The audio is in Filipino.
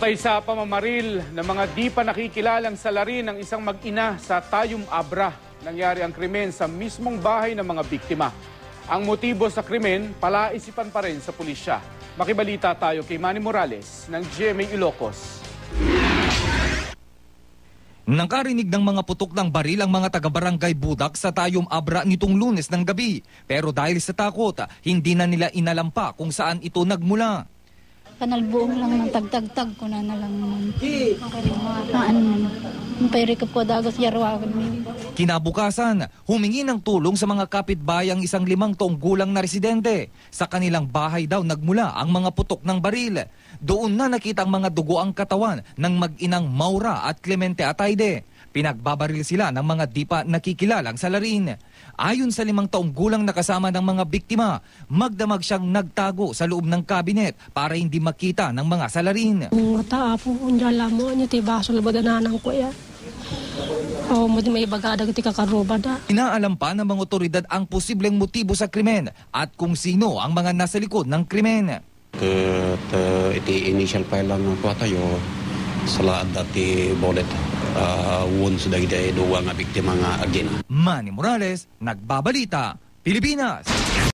Patay sa pamamaril ng mga di pa nakikilalang salarin ng isang mag-ina sa Tayum Abra. Nangyari ang krimen sa mismong bahay ng mga biktima. Ang motibo sa krimen, palaisipan pa rin sa pulisya. Makibalita tayo kay Manny Morales ng GMA Ilocos. Nakarinig ng mga putok ng baril ang mga taga-barangay Budak sa Tayom Abra nitong lunes ng gabi. Pero dahil sa takot, hindi na nila inalampa kung saan ito nagmula. Kanalbuong lang ng tagtagtag ko na na lang. Ang perikap ko dagas yarwagan mo. Kinabukasan, humingi ng tulong sa mga kapitbayang isang limang taong gulang na residente. Sa kanilang bahay daw nagmula ang mga putok ng baril. Doon na nakita ang mga dugo ang katawan ng mag-inang Maura at Clemente Atayde. Pinagbabaril sila ng mga di pa nakikilalang salarin. Ayon sa limang taong gulang na kasama ng mga biktima, magdamag siyang nagtago sa loob ng kabinet para hindi makita ng mga salarin. Mga taapo, unjala mo, niya ti baso labadanan ko ya. O mo di may bagada ti kakaroba da. Inaalam pa ng mga otoridad ang posibleng motibo sa krimen at kung sino ang mga nasa likod ng krimen. Ket uh, iti initial file lang po tayo sa dati bullet uh, wounds dagiti duwa nga biktima nga agina. Manny Morales, Nagbabalita, Pilipinas.